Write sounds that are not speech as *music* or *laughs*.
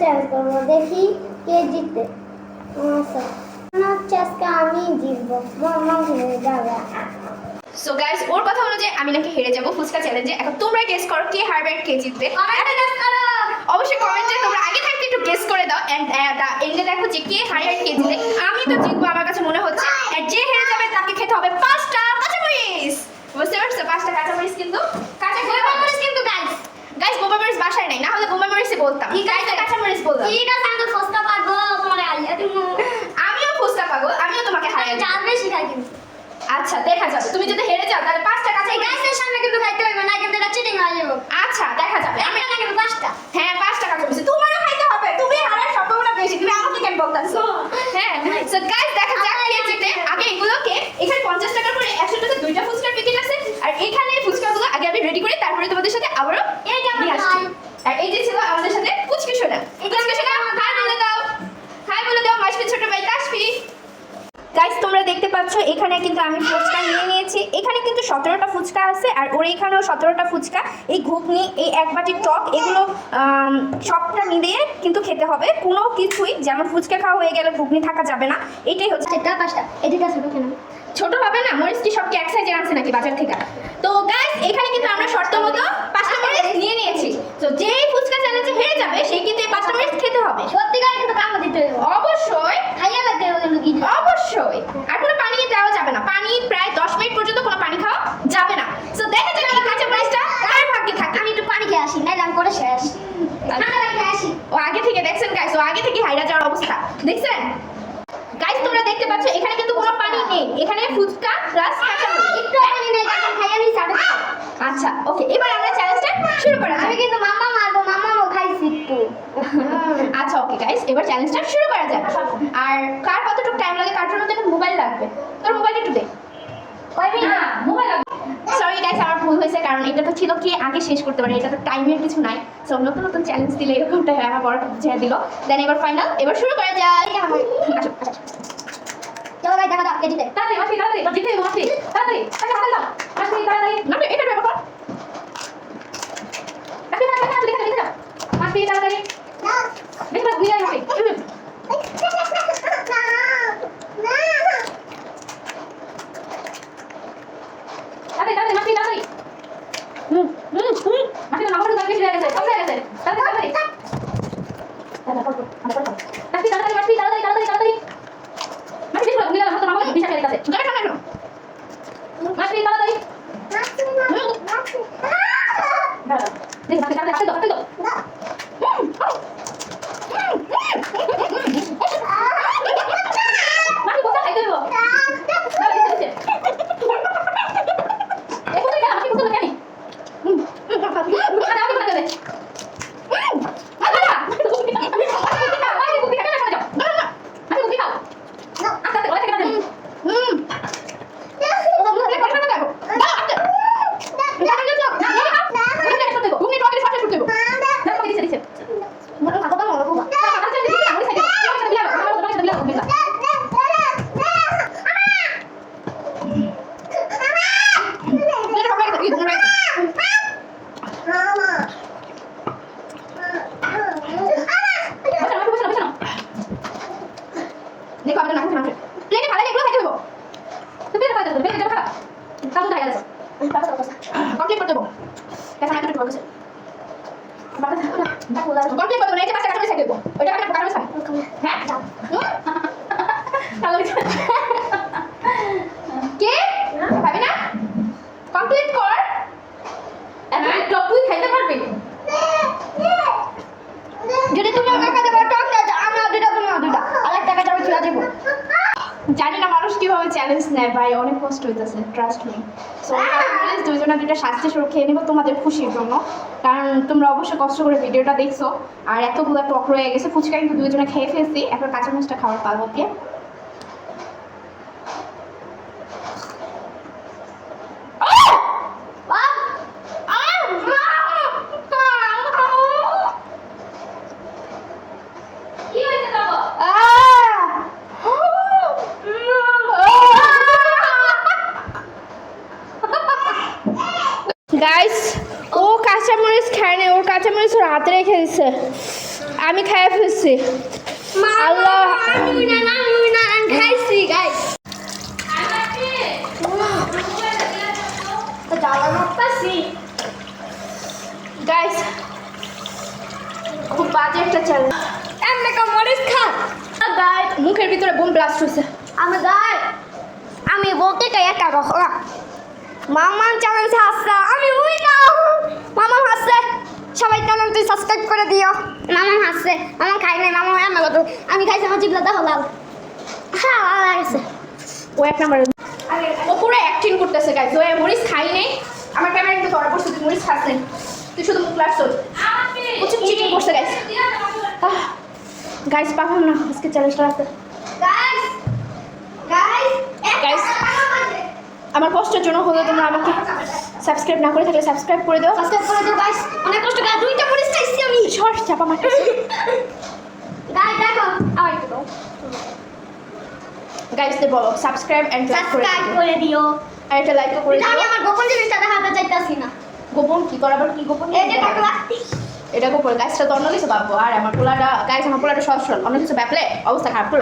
Challenge করব। দেখি কে জিতে হচ্ছে আজকে আমি জিতবো। মামা হেরে যাবে। সো গাইস ওর কথা অনুযায়ী আমি নাকি হেরে যাব ফুচকা চ্যালেঞ্জে এখন তোমরা গেস করো কে হারবে কে জিতবে। অবশ্যই কমেন্টে তোমরা আগে থাকতে একটু গেস করে দাও। এন্ড এন্ডে দেখো যে কে হারে আর কে জিতবে। আমি তো জিতবো আমার কাছে মনে হচ্ছে। আর যে হেরে যাবে তাকে খেতে হবে পাঁচটা কাঁচামরিচ বুঝতে পারছ পাঁচটা কাঁচামরিচ কিন্তু কাঁচা গোলমরিচ কিন্তু গাইস গাইস বোবা মরিচ বাসায় নাই না হলে বোবা মরিচই বলতাম ঠিক গাইস আছে। কাঁচামরিচ বললাম ঠিক আছে আমি তো সস্তা পারব তোমার আলিয়া তুমি আমিও ফুচকা পাগল আমিও তোমাকে হারিয়ে দেবো। চাল বেশি খাই কিন্তু আচ্ছা দেখা যাবে। তুমি যদি হেরে যাও তাহলে পাঁচটা কাছে গাছের সামনে কিন্তু খাইতে হবে না কিন্তু এটা চিটিং হয়ে যাবে। আচ্ছা দেখা যাবে। আমি না কিন্তু পাঁচটা। হ্যাঁ পাঁচটা কাছে কমেছে তোমারও খাইতে হবে তুমি হারার সম্ভাবনা বেশি। তুমি আমাকে কেন বলতেছো হ্যাঁ সো গাইস দেখা যাক কে জিতে আগে এগুলোকে এখানে পঞ্চাশ টাকা করে একশো টাকা দুইটা ফুচকার প্যাকেট আছে আর এখানে ফুচকাগুলো আগে আমি রেডি করি তারপরে তোমাদের সাথে আবারও এই যে আমার নিয়ে আসছি। ভাই। আর এই যে ছিল আমাদের সাথে পুচকি সোনা পুচকি সোনা হাই বলে দাও হাই বলে দাও মাসপি ছোট ভাই কাশপি গাইস তোমরা দেখতে পাচ্ছ এখানে কিন্তু আমি ফুচকা নিয়ে নিয়েছি। এখানে কিন্তু সতেরোটা ফুচকা আছে আর ওর এখানেও সতেরোটা ফুচকা। এই ঘুগনি এই এক বাটি টক এগুলো সবটা মিলিয়ে কিন্তু খেতে হবে। কোনো কিছুই যেমন ফুচকা খাওয়া হয়ে গেলে ঘুগনি থাকা যাবে না। এটাই হচ্ছে এটা পাঁচটা এদিকে ছোট হবে না মরিচ কি সব কি এক সাইজের আনছে নাকি বাজার থেকে? তো গাইস এখানে কিন্তু আমরা শর্ত মতো পাঁচটা মরিচ নিয়ে নিয়েছি তো যেই ফুচকা চ্যালেঞ্জে হেরে যাবে সেই কিন্তু এই পাঁচটা মরিচ খেতে হবে সত্যিকার কিন্তু কামড় দিতে হবে অবশ্যই খাইয়া লাগতে হবে কিন্তু কি অবশ্যই আর কোনো পানি দেওয়া যাবে না পানি প্রায় দশ মিনিট পর্যন্ত কোনো পানি খাওয়া যাবে না তো দেখা যাবে কাঁচা মরিচটা কার ভাগ্যে থাকে? আমি একটু পানি খেয়ে আসি নাইলে আমি করে শেষ ও আগে থেকে দেখছেন গাইস ও আগে থেকে হাইরা যাওয়ার অবস্থা। দেখছেন? গাইস তোমরা দেখতে পাচ্ছ এখানে কিন্তু কোনো পানি নেই। এখানে ফুচকা প্লাস একটু পানি নেই কারণ খাইয়া আমি সাড়ে আচ্ছা ওকে এবার আমরা চ্যালেঞ্জটা শুরু করা আমি কিন্তু মামা মারবো মামা মো খাইছি একটু। *laughs* আচ্ছা ওকে গাইস এবার চ্যালেঞ্জটা শুরু করা যাক। আর কার কতটুকু টাইম লাগে? কার জন্য তো মোবাইল লাগবে? তোর মোবাইলটা একটু দে। কয় মিনিট মোবাইল সরি গাইস আমার ভুল হয়েছে কারণ এটা তো ছিল কে আগে শেষ করতে পারে এটা তো টাইমের কিছু নাই। সো নতুন নতুন চ্যালেঞ্জ দিলে এরকমটা হয় আমার বড় বুঝিয়ে দিল। দেন এবার ফাইনাল এবার শুরু করা যায় আসো, আসো। চলো ভাই দেখা দাও কে জিতে। তাড়াতাড়ি মাসি তাড়াতাড়ি। জিতে মাসি। তাড়াতাড়ি তাকে হাতে দাও মাসি তাড়াতাড়ি। না, এটা ব্যাপার। মাসি তাড়াতাড়ি লিখে লিখে দাও মাসি তাড়াতাড়ি লিখে দাও ঘুরে মাসি তাড়াতাড়ি তাড়াতাড়ি মাসি তাড়াতাড়ি হুম, হুম, হুম। মাসি তো নাম্বার বেশি হয়ে গেছে কম হয়ে গেছে তাড়াতাড়ি তাড়াতাড়ি মাসি তাড়াতাড়ি মাসি তাড়াতাড়ি তাড়াতাড়ি তাড়াতাড়ি মাসি বেশি ঘুরে গেছে নাম্বার বেশি হয়ে গেছে গাড়ি সামনে এসো। মাসি তাড়াতাড়ি দাঁড়াও দেখি মাসি তাড়াতাড়ি হাতে দাও হাতে দাও হুম, হুম। মাসি কোথায় খাইতে হইব দাঁড়াও দিতে দিতে এই কোথায় গেল মাসি কোথায় জানি আরে আমি কোথায় গেলে আরে না মাসি কুকি খাও মাসি কুকি খাও মাসি কুকি খাও আস্তে আস্তে গলা থেকে না হুম। এই কথা না দেখো। দাও, আস্তে। দাও, দাও, দাও। না, না, না। ঘুগনি টক দিয়ে সবটা শুট দেবো। দিছে দিছে কথা বলো বাবা আচ্ছা দিছে আমি খাইতে আমি দিলাম আমি দিলাম আমি দিলাম এটা সবাই খেতে, এই ঘুগনি রাখো। বসে না বসে না বসে না দেখো, মাংস প্লেটে ভালো এগুলো খেতে দেবো। তুমি এটা খাইতে তুমি এটা খাও তাও তো গেছে কমপ্লিট করতে দেবো। দেখো, আমার করতে। কমপ্লিট করতে দেবো না, এই যে পাঁচটা কাঁচামরিচ খেতে দেবো। ওইটা একটা কাঁচামরিচ খাবে। হ্যাঁ? হুম? ভালো হয়েছে কে? খাবি না? কমপ্লিট কর। এত টক তুই খাইতে পারবি যদি তুমি আমাকে খাইতে পারো টক দাও আমি আর দুইটা তুমি আর দুইটা আর একটা কাঁচা আমি ছুঁড়া দেবো জানি না মানুষ কীভাবে চ্যালেঞ্জ নেয়, ভাই, অনেক কষ্ট হইতেছে ট্রাস্ট মি সো প্লিজ দুজনে দুইটা স্বাস্থ্য সুরক্ষা নেব, তোমাদের খুশির জন্য। কারণ তোমরা অবশ্যই কষ্ট করে ভিডিওটা দেখছ। আর এতগুলো টক রয়ে গেছে, ফুচকা কিন্তু দুইজনে খেয়ে ফেলছি, এখন কাঁচা মাছটা খাওয়ার পাবো কে গাইস ও কাঁচামরিচ খায় না ওর কাঁচামরিচ ওর হাতে রেখে দিছে। আমি খাই ফেলছি। আল্লাহ। খাইছি গাইস গাইস খুব বাজে একটা চ্যালেঞ্জ মরিস খা। গাই মুখের ভিতরে বোম ব্লাস্ট হয়েছে আমি গাই আমি বলতে চাই একটা মামার চ্যানেল হাসছে আমি উই না মামা হাসছে সবাই চ্যানেলটি সাবস্ক্রাইব করে দিও। মামা হাসছে মামা খাই নাই মামা আমার কথা আমি খাইছি আমার জিবলা দেখো লাল হ্যাঁ ভালো লাগছে। ও এক নাম্বার ও পুরো অ্যাক্টিং করতেছে গাইস ও মরিস খাই নেই। আমার ক্যামেরা কিন্তু ধরা পড়ছে তুই মরিস খাস নাই। তুই শুধু মুখ চল প্রচুর চিটিং করছে গাইস গাইস পাবো না আজকে চ্যালেঞ্জটা রাখতে গাইস গাইস Guys. আমার কষ্টের জন্য হলো তোমরা আমাকে সাবস্ক্রাইব না করে থাকলে সাবস্ক্রাইব করে দাও। সাবস্ক্রাইব করে দিও গাইস অনেক কষ্ট করে দুইটা মরিস খাইছি আমি। সর চাপা মারতে গাইস দেখো আর একটু দাও। গাইসদের বলো সাবস্ক্রাইব এন্ড লাইক করে সাবস্ক্রাইব দিও। করে দিও। আর একটা লাইক করে কিন্তু আমি আমার গোপন জিনিসটা দেখাতে চাইতাছি না। গোপন কি করাবার কি গোপন এই যে টাকলা এটা গোপন। গাইসটা তো অন্য কিছু ভাববো। আর আমার পোলাটা গাইস আমার পোলাটা সহজ সরল। অন্য কিছু ব্যাপলে অবস্থা খারাপ করে